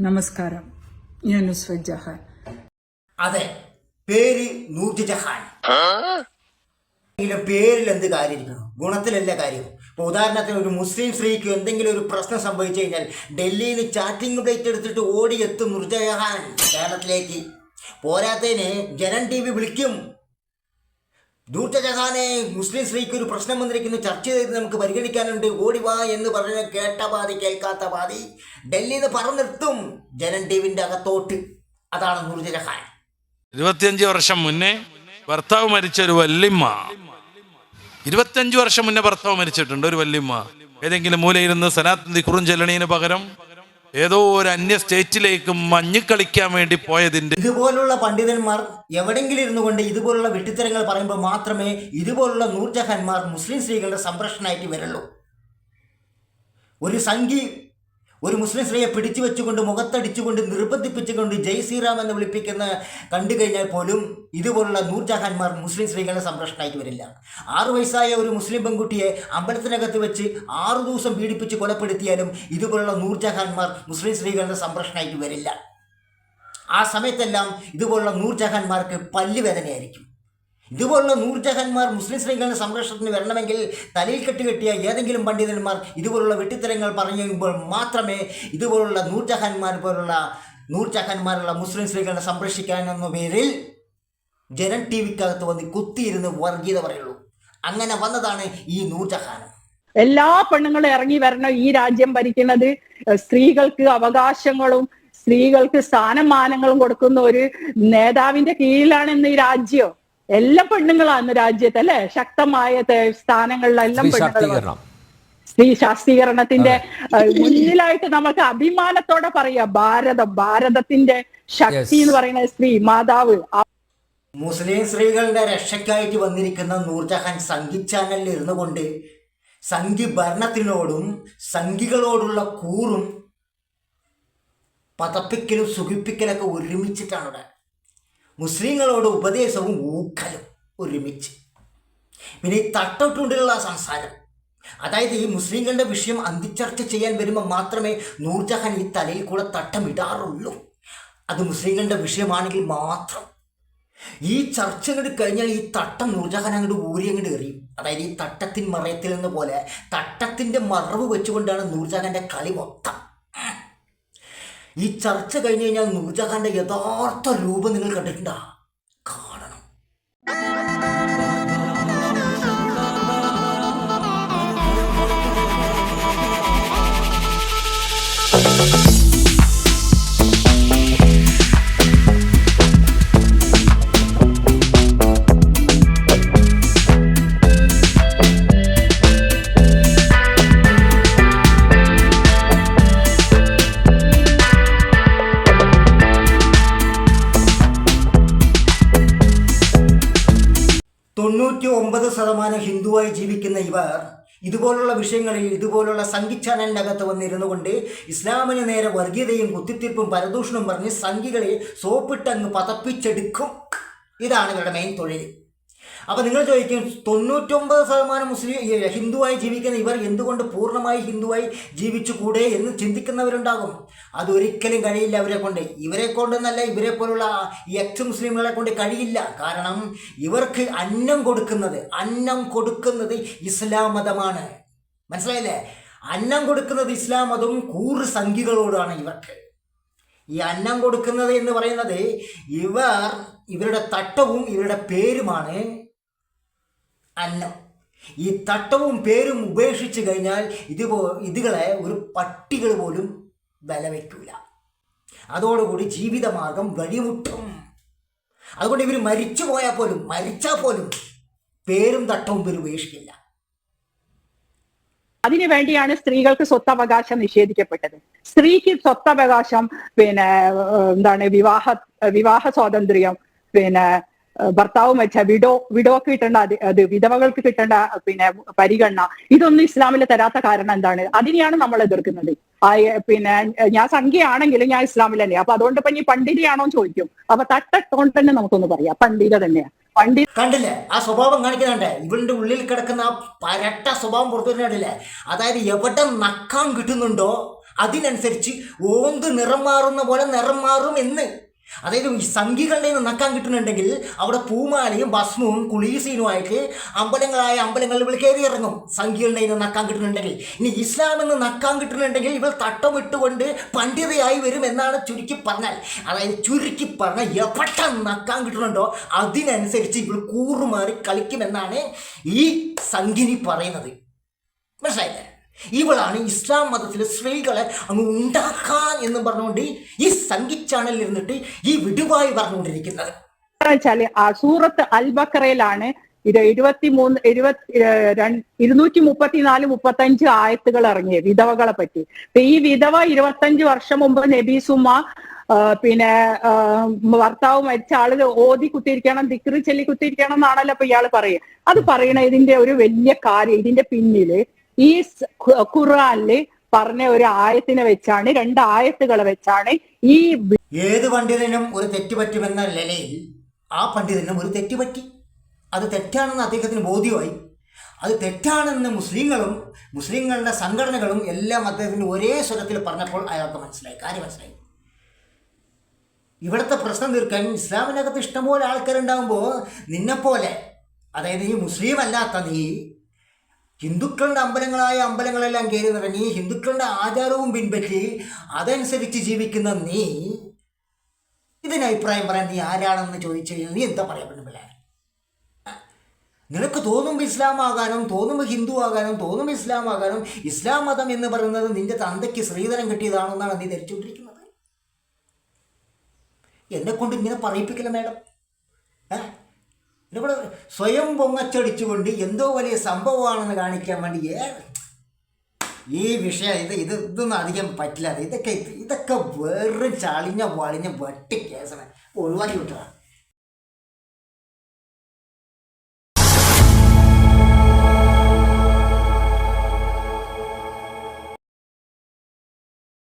നമസ്കാരം. ഞാൻ നുസ്രത് ജഹാൻ. അതെ പേര് നൂറ്റ് ജഹാൻ. പേരിൽ എന്ത് കാര്യം ഗുണത്തിലല്ല കാര്യം? ഇപ്പൊ ഉദാഹരണത്തിന് ഒരു മുസ്ലിം സ്ത്രീക്ക് എന്തെങ്കിലും ഒരു പ്രശ്നം സംഭവിച്ചു കഴിഞ്ഞാൽ ഡൽഹിയിൽ ചാറ്റിംഗ് പ്ലേറ്റ് എടുത്തിട്ട് ഓടിയെത്തും നൂർജഹാൻ കേരളത്തിലേക്ക്. പോരാത്തതിന് ജനൻ ടി വി വിളിക്കും. നൂർജഹാനെ മുസ്ലിം സ്ത്രീക്ക് ഒരു പ്രശ്നം വന്നിരിക്കുന്നു. ചർച്ച ചെയ്ത് നമുക്ക് പരിഗണിക്കാനുണ്ട്. ഓടിവാ എന്ന് പറഞ്ഞ് കേട്ട പാതി കേൾക്കാത്ത പാതി ഡൽഹിയിൽ നിന്ന് പറന്നെത്തും ജനൻ ടീവിന്റെ അകത്തോട്ട്. അതാണ് ദൂർജഹാൻ ഇരുപത്തിയഞ്ച് വർഷം മുന്നേ ഭർത്താവ് മരിച്ച ഒരു വല്യമ്മ. ഇരുപത്തിയഞ്ച് വർഷം മുന്നേ ഭർത്താവ് മരിച്ചിട്ടുണ്ട്. ഒരു വല്യമ്മ. ഏതെങ്കിലും മൂലയിരുന്ന് സനാത്തന്തി കുറുഞ്ചെല്ലണീന് പകരം ഏതോ ഒരു അന്യ സ്റ്റേറ്റിലേക്ക് മഞ്ഞു കളിക്കാൻ വേണ്ടി പോയതിന്റെ ഇതുപോലുള്ള പണ്ഡിതന്മാർ എവിടെങ്കിലും ഇരുന്നു കൊണ്ട് ഇതുപോലുള്ള വെട്ടിത്തരങ്ങൾ പറയുമ്പോൾ മാത്രമേ ഇതുപോലുള്ള നൂർജഹാന്മാർ മുസ്ലിം സ്ത്രീകളുടെ സംരക്ഷണമായിട്ട് വരുള്ളൂ. ഒരു സംഘി ഒരു മുസ്ലിം സ്ത്രീയെ പിടിച്ചു വെച്ചുകൊണ്ട് മുഖത്തടിച്ചുകൊണ്ട് നിർബന്ധിപ്പിച്ചുകൊണ്ട് ജയ് ശ്രീറാം എന്ന് വിളിപ്പിക്കുന്ന കണ്ടു കഴിഞ്ഞാൽ പോലും ഇതുപോലുള്ള നൂർജഹാൻമാർ മുസ്ലിം സ്ത്രീകളുടെ സംരക്ഷണമായിട്ട് വരില്ല. ആറു വയസ്സായ ഒരു മുസ്ലിം പെൺകുട്ടിയെ അമ്പലത്തിനകത്ത് വെച്ച് ആറു ദിവസം പീഡിപ്പിച്ച് കൊലപ്പെടുത്തിയാലും ഇതുപോലുള്ള നൂർജഹാന്മാർ മുസ്ലിം സ്ത്രീകളുടെ സംരക്ഷണമായിട്ട് വരില്ല. ആ സമയത്തെല്ലാം ഇതുപോലുള്ള നൂർജഹാന്മാർക്ക് പല്ലുവേദനയായിരിക്കും. ഇതുപോലുള്ള നൂർജഹാന്മാർ മുസ്ലിം സ്ത്രീകളുടെ സംരക്ഷണത്തിന് വരണമെങ്കിൽ തലയിൽ കെട്ടുകെട്ടിയ ഏതെങ്കിലും പണ്ഡിതന്മാർ ഇതുപോലുള്ള വെട്ടിത്തരങ്ങൾ പറഞ്ഞു കഴിയുമ്പോൾ മാത്രമേ ഇതുപോലുള്ള നൂർജഹാന്മാർ പോലുള്ള നൂർജഹാന്മാരുള്ള മുസ്ലിം സ്ത്രീകളെ സംരക്ഷിക്കാനെന്ന പേരിൽ ജനൻ ടി വിക്കകത്ത് വന്ന് കുത്തിയിരുന്ന് വർഗീയത പറയുള്ളൂ. അങ്ങനെ വന്നതാണ് ഈ നൂർജഹാൻ എല്ലാ പെണ്ണുങ്ങളും ഇറങ്ങി വരണം ഈ രാജ്യം ഭരിക്കുന്നത്. സ്ത്രീകൾക്ക് അവകാശങ്ങളും സ്ത്രീകൾക്ക് സ്ഥാനമാനങ്ങളും കൊടുക്കുന്ന ഒരു നേതാവിന്റെ കീഴിലാണ് ഇന്ന് ഈ രാജ്യം. എല്ലാ പെണ്ണുങ്ങളാണ് രാജ്യത്ത് അല്ലെ? ശക്തമായ സ്ഥാനങ്ങളിലെല്ലാം ശാക്തീകരണം. സ്ത്രീ ശാക്തീകരണത്തിന്റെ മുന്നിലായിട്ട് നമുക്ക് അഭിമാനത്തോടെ പറയാം ഭാരതം ഭാരതത്തിന്റെ ശക്തി എന്ന് പറയുന്നത് സ്ത്രീ മാതാവ്. മുസ്ലിം സ്ത്രീകളുടെ രക്ഷയ്ക്കായിട്ട് വന്നിരിക്കുന്ന നൂർജഹാൻ സംഘി ചാനലിൽ ഇരുന്നു കൊണ്ട് സംഘി ഭരണത്തിനോടും സംഘികളോടുള്ള കൂറും പതപ്പിക്കലും സുഖിപ്പിക്കലൊക്കെ ഒരുമിച്ചിട്ടാണ് ഇവിടെ മുസ്ലിങ്ങളോട് ഉപദേശവും ഊക്കലും ഒരുമിച്ച്. പിന്നെ ഈ തട്ടൊട്ടുണ്ടിലുള്ള സംസാരം. അതായത് ഈ മുസ്ലിങ്ങളുടെ വിഷയം അന്തിച്ചർച്ച ചെയ്യാൻ വരുമ്പോൾ മാത്രമേ നൂർജഹാൻ ഈ തലയിൽ കൂടെ തട്ടമിടാറുള്ളൂ. അത് മുസ്ലിങ്ങളുടെ വിഷയമാണെങ്കിൽ മാത്രം. ഈ ചർച്ച അങ്ങോട്ട് കഴിഞ്ഞാൽ ഈ തട്ടം നൂർജഹാൻ അങ്ങോട്ട് ഊരി അങ്ങോട്ട് എറിയും. അതായത് ഈ തട്ടത്തിൻ മറയത്തിൽ നിന്ന് പോലെ തട്ടത്തിന്റെ മറവ് വെച്ചുകൊണ്ടാണ് നൂർജഹാന്റെ കളി മൊത്തം. ഈ ചർച്ച കഴിഞ്ഞ് കഴിഞ്ഞാൽ നൂർജഹാന്റെ യഥാർത്ഥ രൂപം നിങ്ങൾ കണ്ടിട്ടുണ്ടാ? കാണണം. Thank ഒമ്പത് ശതമാനം ഹിന്ദുവായി ജീവിക്കുന്ന ഇവർ ഇതുപോലുള്ള വിഷയങ്ങളിൽ ഇതുപോലുള്ള സംഘിച്ചാനലിനകത്ത് വന്നിരുന്നു കൊണ്ട് ഇസ്ലാമിന് നേരെ വർഗീയതയും കുത്തിത്തീർപ്പും പരദൂഷണവും പറഞ്ഞ് സംഘികളെ സോപ്പിട്ടങ്ങ് പതപ്പിച്ചെടുക്കും. ഇതാണ് ഇവരുടെ മെയിൻ തൊഴിൽ. അപ്പോൾ നിങ്ങൾ ചോദിക്കും തൊണ്ണൂറ്റൊമ്പത് ശതമാനം മുസ്ലിം ഹിന്ദുവായി ജീവിക്കുന്ന ഇവർ എന്തുകൊണ്ട് പൂർണമായി ഹിന്ദുവായി ജീവിച്ചുകൂടെ എന്ന് ചിന്തിക്കുന്നവരുണ്ടാകും? അതൊരിക്കലും കഴിയില്ല അവരെ കൊണ്ട്. ഇവരെ കൊണ്ടെന്നല്ല ഇവരെ പോലുള്ള എക്സ് മുസ്ലിങ്ങളെ കൊണ്ട് കഴിയില്ല. കാരണം ഇവർക്ക് അന്നം കൊടുക്കുന്നത് അന്നം കൊടുക്കുന്നത് ഇസ്ലാം മതമാണ്. മനസ്സിലായില്ലേ? അന്നം കൊടുക്കുന്നത് ഇസ്ലാം മതവും കൂറ് സംഖ്യകളോടാണ് ഇവർക്ക്. ഈ അന്നം കൊടുക്കുന്നത് എന്ന് പറയുന്നത് ഇവർ ഇവരുടെ തട്ടവും ഇവരുടെ പേരുമാണ് അന്നം. ഈ തട്ടവും പേരും ഉപേക്ഷിച്ച് കഴിഞ്ഞാൽ ഇതുപോ ഇതുകളെ ഒരു പട്ടികൾ പോലും വില അതോടുകൂടി ജീവിതമാർഗം വഴിമുട്ടും. അതുകൊണ്ട് ഇവർ മരിച്ചു പോയാൽ പോലും മരിച്ചാൽ പോലും പേരും തട്ടവും ഇവർ ഉപേക്ഷിക്കില്ല. അതിനു വേണ്ടിയാണ് സ്ത്രീകൾക്ക് സ്വത്തവകാശം നിഷേധിക്കപ്പെട്ടത്. സ്ത്രീക്ക് സ്വത്തവകാശം പിന്നെ എന്താണ് വിവാഹ വിവാഹ സ്വാതന്ത്ര്യം പിന്നെ ഭർത്താവ് മരിച്ച വിഡോ വിഡോക്ക് കിട്ടേണ്ട അത് അത് വിധവകൾക്ക് കിട്ടേണ്ട പിന്നെ പരിഗണന. ഇതൊന്നും ഇസ്ലാമിൽ തരാത്ത കാരണം എന്താണ്? അതിനെയാണ് നമ്മൾ എതിർക്കുന്നത്. പിന്നെ ഞാൻ സംഖ്യയാണെങ്കിലും ഞാൻ ഇസ്ലാമിൽ തന്നെയാണ് അപ്പൊ അതുകൊണ്ട് ഇപ്പൊ ഇനി പണ്ഡിതയാണോ ചോദിക്കും. അപ്പൊ തട്ടത്തോണ്ട് തന്നെ നമുക്കൊന്ന് പറയാം. പണ്ഡിത തന്നെയാണ് പണ്ഡിത കണ്ടില്ലേ? ആ സ്വഭാവം കാണിക്കുന്നുണ്ട്. ഇവളുടെ ഉള്ളിൽ കിടക്കുന്ന ആ പരട്ട സ്വഭാവം പുറത്തു വരുന്നുണ്ടല്ലേ അതായത് എവിടെ നക്കാൻ കിട്ടുന്നുണ്ടോ അതിനനുസരിച്ച് ഓന്ത് നിറം മാറുന്ന പോലെ നിറം മാറും എന്ന്. അതായത് ഈ സംഘികളുടെ നിന്ന് നക്കാൻ കിട്ടുന്നുണ്ടെങ്കിൽ അവിടെ പൂമാലയും ഭസ്മവും കുളീസീനുമായിട്ട് അമ്പലങ്ങളായ അമ്പലങ്ങളിൽ ഇവൾ കയറി ഇറങ്ങും. സംഘികളുടെ നിന്ന് നക്കാൻ കിട്ടുന്നുണ്ടെങ്കിൽ. ഇനി ഇസ്ലാം എന്ന് നക്കാൻ കിട്ടുന്നുണ്ടെങ്കിൽ ഇവൾ തട്ടം ഇട്ടുകൊണ്ട് പണ്ഡിതയായി വരും എന്നാണ് ചുരുക്കി പറഞ്ഞാൽ. അതായത് ചുരുക്കി പറഞ്ഞാൽ എവിടെ നക്കാൻ കിട്ടുന്നുണ്ടോ അതിനനുസരിച്ച് ഇവൾ കൂറുമാറി കളിക്കുമെന്നാണ് ഈ സംഘിനി പറയുന്നത്. മനസ്സിലായില്ലേ? ഇവളാണ് ഇസ്ലാം മതത്തിലെ സ്ത്രീകളെ അങ്ങ് ഉണ്ടാക്കാൻ എന്ന് പറഞ്ഞുകൊണ്ട് ഈ സംഗീത് ചാനലിൽ ഇരുന്നിട്ട് ഈ വിടുവായി പറഞ്ഞുകൊണ്ടിരിക്കുന്നത്. വെച്ചാൽ സൂറത്ത് അൽബക്കറയിലാണ് ഇത് എഴുപത്തി മൂന്ന് എഴുപത്തി ഇരുന്നൂറ്റി മുപ്പത്തിനാല് മുപ്പത്തഞ്ച് ആയത്തുകൾ ഇറങ്ങിയത് വിധവകളെ പറ്റി. അപ്പൊ ഈ വിധവ ഇരുപത്തഞ്ച് വർഷം മുമ്പ് നബീസുമ്മ പിന്നെ ഭർത്താവ് മരിച്ച ആൾ ഓതി കുത്തിയിരിക്കണം ദിക്റി ചൊല്ലി കുത്തിയിരിക്കണം എന്നാണല്ലോ ഇപ്പൊ ഇയാൾ പറയുക. അത് പറയണ ഇതിന്റെ ഒരു വലിയ കാര്യം ഇതിന്റെ പിന്നിൽ ഈ സ് ഖു- പറഞ്ഞ ഒരു ആയത്തിനെ വെച്ചാണ് രണ്ട് ആയത്തുകളെ വെച്ചാണ് ഈ ഏത് പണ്ഡിതനും ഒരു തെറ്റ് പറ്റുമെന്ന നിലയിൽ ആ പണ്ഡിതനും ഒരു തെറ്റ് പറ്റി. അത് തെറ്റാണെന്ന് അദ്ദേഹത്തിന് ബോധ്യമായി. അത് തെറ്റാണെന്ന് മുസ്ലിങ്ങളും മുസ്ലിങ്ങളുടെ സംഘടനകളും എല്ലാം അദ്ദേഹത്തിന് ഒരേ സ്വരത്തിൽ പറഞ്ഞപ്പോൾ അയാൾക്ക് മനസ്സിലായി കാര്യം മനസ്സിലായി. ഇവിടുത്തെ പ്രശ്നം തീർക്കാൻ ഇസ്ലാമിനകത്ത് ഇഷ്ടംപോലെ ആൾക്കാരുണ്ടാകുമ്പോൾ നിന്നെപ്പോലെ അതായത് ഈ മുസ്ലിം അല്ലാത്ത നീ ഹിന്ദുക്കളുടെ അമ്പലങ്ങളായ അമ്പലങ്ങളെല്ലാം കയറി നിറങ്ങി ഹിന്ദുക്കളുടെ ആചാരവും പിൻപറ്റി അതനുസരിച്ച് ജീവിക്കുന്ന നീ ഇതിന് അഭിപ്രായം പറയാൻ നീ ആരാണെന്ന് ചോദിച്ചു കഴിഞ്ഞാൽ നീ എന്താ പറയാൻ പറ്റുന്നില്ല നിനക്ക് തോന്നുമ്പോൾ ഇസ്ലാം ആകാനും തോന്നുമ്പോൾ ഹിന്ദു ആകാനും തോന്നുമ്പോൾ ഇസ്ലാം ആകാനും ഇസ്ലാം മതം എന്ന് പറയുന്നത് നിന്റെ തന്തയ്ക്ക് ശ്രീധരം കിട്ടിയതാണെന്നാണ് നീ ധരിച്ചുകൊണ്ടിരിക്കുന്നത്. എന്നെ കൊണ്ട് ഇങ്ങനെ പറയിപ്പിക്കില്ല മേഡം? ഇവിടെ സ്വയം പൊങ്ങച്ചടിച്ചുകൊണ്ട് എന്തോ വലിയ സംഭവമാണെന്ന് കാണിക്കാൻ വേണ്ടി ഈ വിഷയം ഇത് ഇത് ഇതൊന്നും അധികം പറ്റില്ല ഇതൊക്കെ ഇതൊക്കെ വെറും ചളിഞ്ഞ വളിഞ്ഞ വെട്ടി കേസാണ് ഒഴിവാക്കി വിട്ടതാണ്